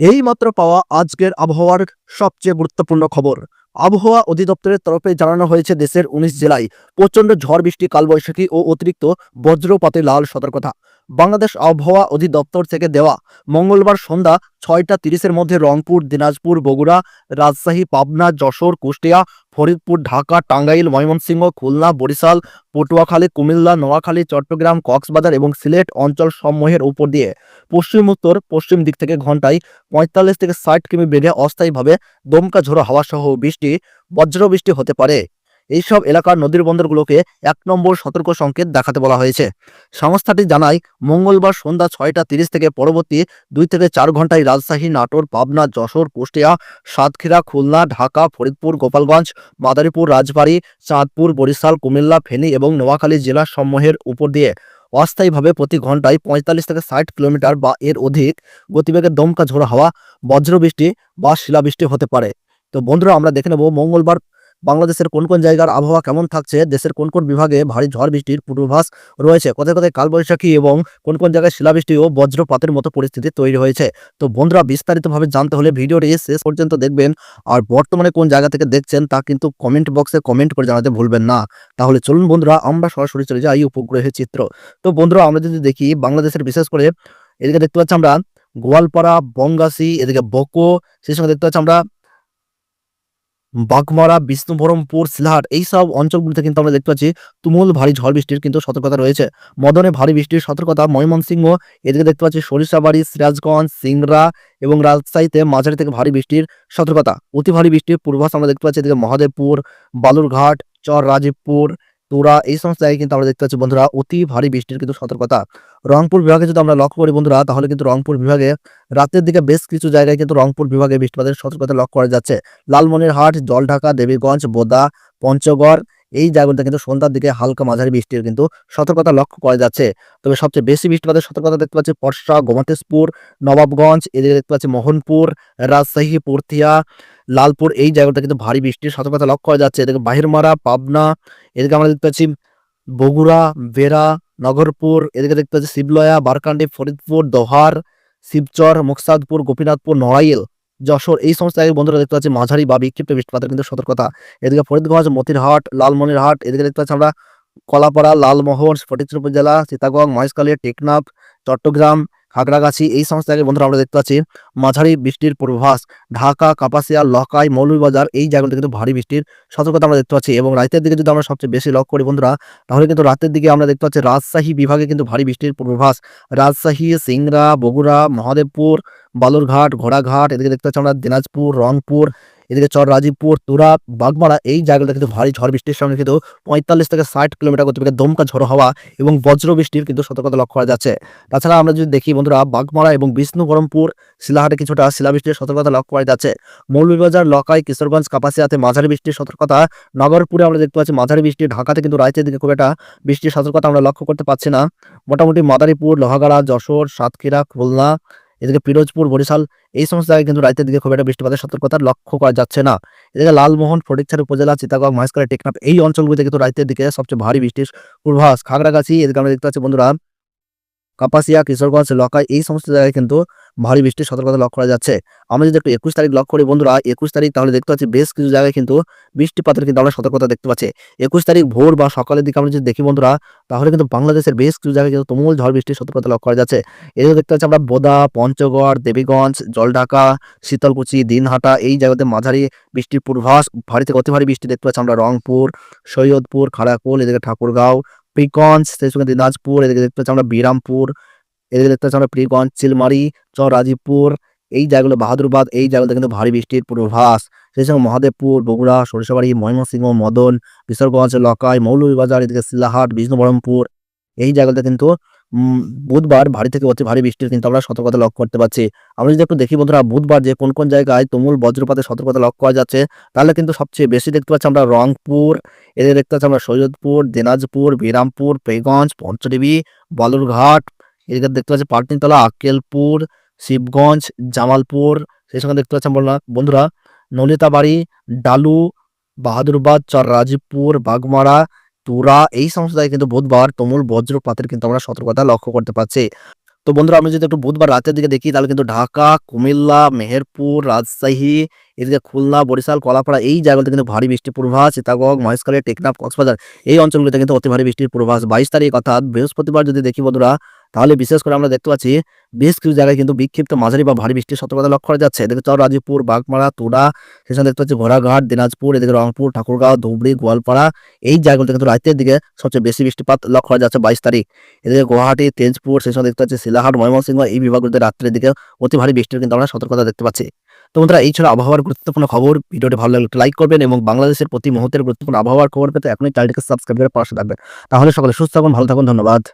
এই মাত্র পাওয়া আজকের আবহাওয়ার সবচেয়ে গুরুত্বপূর্ণ খবর। আবহাওয়া অধিদপ্তরের তরফে জানানো হয়েছে, দেশের উনিশ জেলায় প্রচণ্ড ঝড় বৃষ্টি, কালবৈশাখী ও অতিরিক্ত বজ্রপাতে লাল সতর্কতা। বাংলাদেশ আবহাওয়া অধিদপ্তর থেকে দেওয়া মঙ্গলবার সন্ধ্যা ছয়টা তিরিশের মধ্যে রংপুর, দিনাজপুর, বগুড়া, রাজশাহী, পাবনা, যশোর, কুষ্টিয়া ফরিদপুর, ঢাকা, টাঙ্গাইল, ময়মনসিংহ, খুলনা, বরিশাল, পটুয়াখালী, কুমিল্লা, নোয়াখালী, চট্টগ্রাম, কক্সবাজার এবং সিলেট অঞ্চল সমূহের উপর দিয়ে। পশ্চিম উত্তর, পশ্চিম দিক থেকে ঘন্টায় পঁয়তাল্লিশ থেকে ষাট কিমি বেগে অস্থায়ীভাবে দমকা ঝোড়ো হাওয়া সহ বৃষ্টি, বজ্রবৃষ্টি হতে পারে। এইসব এলাকার নদীর বন্দরগুলোকে এক নম্বর সতর্ক সংকেত দেখাতে বলা হয়েছে। সংস্থাটি জানায়, মঙ্গলবার সন্ধ্যা ছয়টা তিরিশ থেকে পরবর্তী দুই থেকে চার ঘন্টায় রাজশাহী, নাটোর, পাবনা, যশোর, কুষ্টিয়া, সাতক্ষীরা, খুলনা, ঢাকা, ফরিদপুর, গোপালগঞ্জ, মাদারীপুর, রাজবাড়ী, চাঁদপুর, বরিশাল, কুমিল্লা, ফেনী এবং নোয়াখালী জেলা সমূহের উপর দিয়ে অস্থায়ীভাবে প্রতি ঘন্টায় পঁয়তাল্লিশ থেকে ষাট কিলোমিটার বা এর অধিক গতিবেগে দমকা ঝোড়ো হাওয়া, বজ্রবৃষ্টি বা শিলাবৃষ্টি হতে পারে। তো বন্ধুরা, আমরা দেখে নেব মঙ্গলবার বাংলাদেশের কোন কোন জায়গার আবহাওয়া কেমন থাকছে, দেশের কোন কোন বিভাগে ভারী ঝড় বৃষ্টির পূর্বাভাস রয়েছে, কোথায় কোথায় কালবৈশাখী এবং কোন কোন জায়গায় শিলাবৃষ্টি ও বজ্রপাতের মতো পরিস্থিতি তৈরি হয়েছে। তো বন্ধুরা, বিস্তারিতভাবে জানতে হলে ভিডিওটি শেষ পর্যন্ত দেখবেন, আর বর্তমানে কোন জায়গা থেকে দেখছেন তা কিন্তু কমেন্ট বক্সে কমেন্ট করে জানাতে ভুলবেন না। তাহলে চলুন বন্ধুরা, আমরা সরাসরি চলে যাই উপগ্রহের চিত্র। তো বন্ধুরা, আমরা যদি দেখি বাংলাদেশের বিশেষ করে, এদিকে দেখতে পাচ্ছি আমরা গোয়ালপাড়া বঙ্গাসী এদিকে বকো, সেই সঙ্গে দেখতে পাচ্ছি আমরা বাগমারা বিষ্ণুবরমপুর সিলহাট এইসব অঞ্চলগুলিতে কিন্তু আমরা দেখতে পাচ্ছি তুমুল ভারী ঝড় বৃষ্টির কিন্তু সতর্কতা রয়েছে। মদনে ভারী বৃষ্টির সতর্কতা ময়মনসিংহ, এদিকে দেখতে পাচ্ছি সরিষাবাড়ি, সিরাজগঞ্জ, সিংড়া এবং রাজশাহীতে মাঝারি থেকে ভারী বৃষ্টির সতর্কতা। অতি ভারী বৃষ্টির পূর্বাভাস আমরা দেখতে পাচ্ছি এদিকে মহাদেবপুর, বালুরঘাট, চর রাজীবপুর, তুরা এই সমস্ত জায়গায় কিন্তু আমরা দেখতে পাচ্ছি বন্ধুরা অতি ভারী বৃষ্টির কিন্তু সতর্কতা। রংপুর বিভাগে যদি আমরা লক্ষ্য করি বন্ধুরা, তাহলে কিন্তু রংপুর বিভাগে রাতের দিকে বেশ কিছু জায়গায় কিন্তু রংপুর বিভাগে বৃষ্টিপাতের সতর্কতা লক্ষ্য করা যাচ্ছে। লালমনিরহাট, জলঢাকা, দেবীগঞ্জ, বোদা, পঞ্চগড়, এই জায়গাগুলোতে কিন্তু সন্ধ্যার দিকে হালকা মাঝারি বৃষ্টির কিন্তু সতর্কতা লক্ষ্য করা যাচ্ছে। তবে সবচেয়ে বেশি বৃষ্টিপাতের সতর্কতা দেখতে পাচ্ছি পরশা গোমাতেশপুর, নবাবগঞ্জ, এদিকে দেখতে পাচ্ছি মোহনপুর, রাজশাহী পূর্তিয়া লালপুর, এই জায়গাটা কিন্তু ভারী বৃষ্টির সতর্কতা লক্ষ্য করা যাচ্ছে। এদিকে বাহিরমারা, পাবনা, এদিকে আমরা দেখতে পাচ্ছি বগুড়া, বেড়া নগরপুর, এদিকে দেখতে পাচ্ছি শিবলয়া বারকান্ডি ফরিদপুর, দোহার, শিবচর, মুকসাদপুর, গোপীনাথপুর, নড়াইল, যশোর, এই সমস্ত জায়গায় বন্ধুরা দেখতে পাচ্ছি মাঝারি বা বিক্ষিপ্ত বৃষ্টিপাতের কিন্তু সতর্কতা। এদিকে ফরিদগঞ্জ, মতিরহাট, লালমনিরহাট, এদিকে দেখতে পাচ্ছি আমরা কলাপাড়া, লালমোহন ফটিকচুরপুর জেলা সীতাগঞ্জ মহেশকালী টেকনাফ, চট্টগ্রাম খাগড়াগাছি, এই সমস্ত জায়গায় বন্ধুরা আমরা দেখতে পাচ্ছি মাঝারি বৃষ্টির পূর্বাভাস। ঢাকা, কাপাসিয়া, লকাই, মৌলভীবাজার, এই জায়গাগুলোতে কিন্তু ভারী বৃষ্টির সতর্কতা আমরা দেখতে পাচ্ছি এবং রাতের দিকে যদি আমরা সবচেয়ে বেশি লক্ষ্য করি বন্ধুরা, তাহলে কিন্তু রাতের দিকে আমরা দেখতে পাচ্ছি রাজশাহী বিভাগে কিন্তু ভারী বৃষ্টির পূর্বাভাস। রাজশাহী, সিংড়া, বগুড়া, মহাদেবপুর, বালুরঘাট, ঘোড়াঘাট, এদিকে দেখতে পাচ্ছি আমরা দিনাজপুর, রংপুর এদিকে চর রাজীবপুর, তুরা, বাগমারা, এই জায়গাগুলোতে কিন্তু ভারী ঝড় বৃষ্টির সঙ্গে কিন্তু পঁয়তাল্লিশ থেকে ষাট কিলোমিটার গতিবেগে দমকা ঝড় হওয়া এবং বজ্র বৃষ্টির কিন্তু সতর্কতা লক্ষ্য করা যাচ্ছে। তাছাড়া আমরা যদি দেখি বন্ধুরা, বাগমারা এবং বিষ্ণুবরমপুর, শিলাহাটে কিছুটা শিলাবৃষ্টির সতর্কতা লক্ষ্য করা যাচ্ছে। মৌলভীবাজার, লকাই, কিশোরগঞ্জ, কাপাসিয়াতে মাঝারি বৃষ্টির সতর্কতা। নগরপুরে আমরা দেখতে পাচ্ছি মাঝারি বৃষ্টি, ঢাকাতে কিন্তু রাইতের দিকে খুব একটা বৃষ্টির সতর্কতা আমরা লক্ষ্য করতে পারছি না। মোটামুটি মাদারীপুর, লোহাগাড়া, যশোর, সাতক্ষীরা, খুলনা এদিকে পিরোজপুর, বরিশাল, এই সমস্ত জায়গায় কিন্তু রাতের দিকে খুব একটা বৃষ্টিপাতের সতর্কতা লক্ষ্য করা যাচ্ছে না। এদিকে লালমোহন, ফটিকছড়ি উপজেলা, চিতাগং, মহেশখালী, টেকনাফ, এই অঞ্চলগুলিতে কিন্তু রাতের দিকে সবচেয়ে ভারী বৃষ্টির পূর্বাভাস। খাগড়াগাছি, এদিকে আমরা দেখতে পাচ্ছি বন্ধুরা, কাপাসিয়া, কিশোরগঞ্জ, লকাই, এই সমস্ত জায়গায় কিন্তু ভারী বৃষ্টির সতর্কতা লক্ষ্য করা যাচ্ছে। আমরা যদি একটু একুশ তারিখ লক্ষ্য করি বন্ধুরা, একুশ তারিখ তাহলে দেখতে পাচ্ছি বেশ কিছু জায়গায় কিন্তু বৃষ্টিপাতের কিন্তু আমরা সতর্কতা দেখতে পাচ্ছি। একুশ তারিখ ভোর বা সকালের দিকে আমরা যদি দেখি বন্ধুরা, তাহলে কিন্তু বাংলাদেশের বেশ কিছু জায়গায় কিন্তু তুমুল ঝড় বৃষ্টির সতর্কতা লক্ষ্য করা যাচ্ছে। এদিকে দেখতে পাচ্ছি আমরা বোদা, পঞ্চগড়, দেবীগঞ্জ, জলঢাকা, শীতলকুচি, দিনহাটা এই জায়গাতে মাঝারি বৃষ্টির পূর্বাভাস, ভারী থেকে অতি ভারী বৃষ্টি দেখতে পাচ্ছি আমরা রংপুর, সৈয়দপুর, খাড়াকুল, এদিকে ঠাকুরগাঁও পীরগঞ্জ সেই সঙ্গে দিনাজপুর, এদিকে দেখতে পাচ্ছি আমরা বিরামপুর এদিকে দেখতে পাচ্ছি আমরা পীরগঞ্জ চিলমারি চর রাজীবপুর এই জায়গাগুলো, বাহাদুরবাদ, এই জায়গাগুলোতে কিন্তু ভারী বৃষ্টির পূর্বাভাস। সেই সঙ্গে মহাদেবপুর, বগুড়া, সরিষাবাড়ি, ময়মনসিংহ, মদন, কিশোরগঞ্জ, লকাই, মৌলভীবাজার, এদিকে শিলাহাট, বিষ্ণুবরমপুর, এই জায়গাতে কিন্তু বুধবার ভারী থেকে অতি ভারী বৃষ্টির কিন্তু আমরা সতর্কতা লক্ষ্য করতে পারছি। আমরা যদি একটু দেখি বন্ধুরা, বুধবার যে কোন কোন জায়গায় তুমুল বজ্রপাতের সতর্কতা লক্ষ্য করা যাচ্ছে, তাহলে কিন্তু সবচেয়ে বেশি দেখতে পাচ্ছি আমরা রংপুর, এদিকে দেখতে পাচ্ছি আমরা সৈয়দপুর, দিনাজপুর, বিরামপুর, পেগঞ্জ পঞ্চদেবী বালুরঘাট এদিকে দেখতে পাচ্ছি পাটনিতলা, আক্কেলপুর, শিবগঞ্জ, জামালপুর, সেই সঙ্গে দেখতে পাচ্ছি আমরা, বন্ধুরা, নলিতাবাড়ি, ডালু, বাহাদুরবাদ চর রাজীবপুর বাগমারা, তুরা, এই সমস্ত জায়গায় কিন্তু বুধবার তুমুল বজ্রপাতের কিন্তু আমরা সতর্কতা লক্ষ্য করতে পারছি। তো বন্ধুরা, আমি যদি একটু বুধবার রাতের দিকে দেখি, তাহলে কিন্তু ঢাকা, কুমিল্লা, মেহেরপুর, রাজশাহী, এদিকে খুলনা, বরিশাল, কলাপাড়া, এই জায়গাগুলোতে কিন্তু ভারী বৃষ্টির পূর্বাভাস চিতাগং মহেশখালী, টেকনাফ, কক্সবাজার, এই অঞ্চলগুলিতে কিন্তু অতি ভারী বৃষ্টির পূর্বাভাস। বাইশ তারিখ, অর্থাৎ বৃহস্পতিবার যদি দেখি বন্ধুরা তাহলে বিশেষ করে আমরা দেখতে পাচ্ছি বেশ কিছু জায়গায় কিন্তু বিক্ষিপ্ত মাঝারি বা ভারী বৃষ্টির সতর্কতা লক্ষ্য করা যাচ্ছে। এদিকে চর রাজীবপুর বাগমারা, তুরা, সেখানে দেখতে পাচ্ছি ঘোড়াঘাট, দিনাজপুর, এদিকে রংপুর, ঠাকুরগাঁও, ধুবড়ি, গোয়ালপাড়া, এই জায়গাগুলোতে কিন্তু রাতের দিকে সবচেয়ে বেশি বৃষ্টিপাত লক্ষ্য করা যাচ্ছে বাইশ তারিখ। এদিকে গুয়াহাটি, তেজপুর, সেখানে দেখতে পাচ্ছি শিলাহাট, ময়মনসিংহ, এই বিভাগগুলোতে রাত্রের দিকে অতি ভারী বৃষ্টির কিন্তু আমরা সতর্কতা দেখতে পাচ্ছি। তো বন্ধুরা, এই ছিল আবহাওয়ার গুরুত্বপূর্ণ খবর। ভিডিওটি ভালো লাগলে লাইক করবেন এবং বাংলাদেশের প্রতি মুহূর্তের গুরুত্বপূর্ণ আবহাওয়ার খবর পেতে এখনই চ্যানেলটিকে সাবস্ক্রাইব করে পাশে থাকবেন। তাহলে সকলে সুস্থ থাকুন, ভালো থাকুন, ধন্যবাদ।